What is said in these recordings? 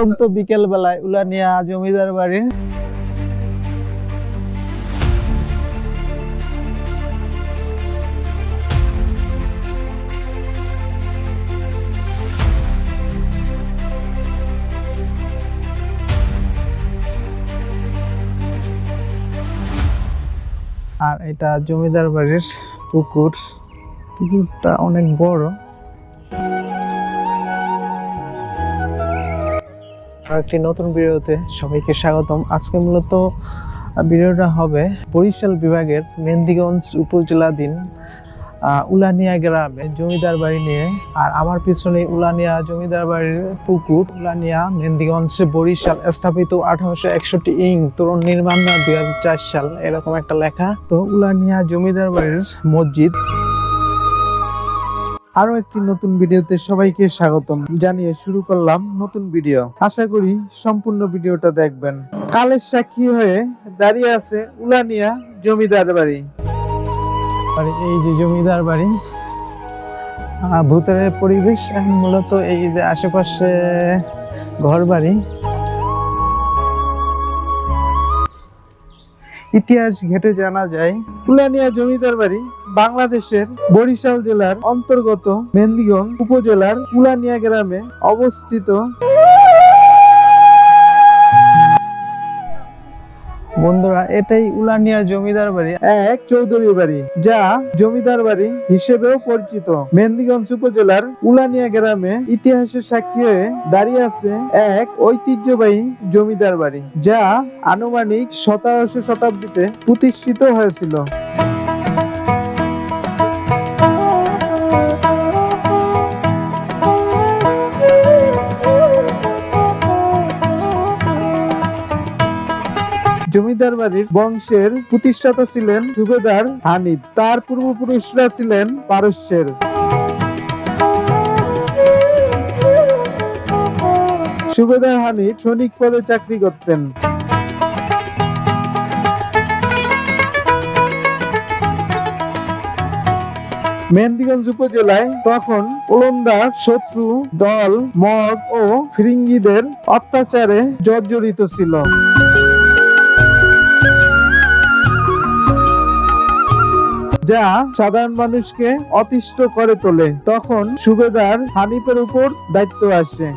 পরন্ত বিকেল বেলায় উলানিয়া জমিদার বাড়ির আর এটা জমিদার বাড়ির পুকুর। পুকুরটা অনেক বড়। আর একটি নতুন ভিডিওতে সবাইকে স্বাগতম। আজকে মূলত ভিডিওটা হবে বরিশাল বিভাগের মেন্দিগঞ্জ উপজেলাধীন উলানিয়া গ্রামে জমিদার বাড়ি নিয়ে। আর আমার পিছনে উলানিয়া জমিদার বাড়ির পুকুর, উলানিয়া মেন্দিগঞ্জ বরিশাল স্থাপিত আঠারোশো একষট্টি ইং তরুণ নির্মাণ দুই হাজার চার সাল, এরকম একটা লেখা। তো উলানিয়া জমিদার বাড়ির মসজিদ আরও একটি নতুন ভিডিওতে সবাইকে স্বাগতম। জানিয়ে শুরু করলাম নতুন ভিডিও। আশা করি সম্পূর্ণ ভিডিওটা দেখবেন। কালের সাক্ষী হয়ে দাঁড়িয়ে আছে উলানিয়া জমিদার বাড়ি। এই যে জমিদার বাড়ি। ভূতের পরিবেশ মূলত এই যে আশেপাশে ঘর বাড়ি। ইতিহাস ঘেটে জানা যায়, উলানিয়া জমিদার বাড়ি বাংলাদেশের বরিশাল জেলার অন্তর্গত মেন্দিগঞ্জ উপজেলার উলানিয়া গ্রামে অবস্থিত। বন্ধুরা, এটাই উলানিয়া জমিদার বাড়ি, এক চৌধুরী বাড়ি, যা জমিদার বাড়ি হিসেবেও পরিচিত। মেন্দিগঞ্জ উপজেলার উলানিয়া গ্রামে ইতিহাসের সাক্ষী হয়ে দাঁড়িয়ে আছে এক ঐতিহ্যবাহী জমিদার বাড়ি, যা আনুমানিক সতেরোশো শতাব্দীতে প্রতিষ্ঠিত হয়েছিল। জমিদার বাড়ির বংশের প্রতিষ্ঠাতা ছিলেন সুবেদার হানিফ। তার পূর্বপুরুষরা ছিলেন পারস্যের। সুবেদার হানিফ সৈনিক পদে চাকরি করতেন। মেহেন্দিগঞ্জ উপজেলায় তখন ওলন্দাজ শত্রু দল, মগ ও ফিরিঙ্গিদের অত্যাচারে জর্জরিত ছিল। যা সাধারণ মানুষকে অতিষ্ঠ করে তোলে। তখন সুবেদার হানিফের উপর দায়িত্ব আসে।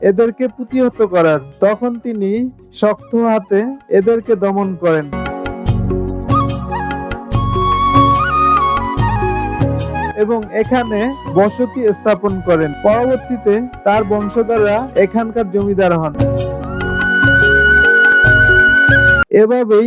এদেরকে প্রতিহত করার। তখন তিনি শক্ত হাতে এদেরকে দমন করেন। এবং এখানে বসতি স্থাপন করেন। পরবর্তীতে তার বংশধররা এখানকার জমিদার হন। এভাবেই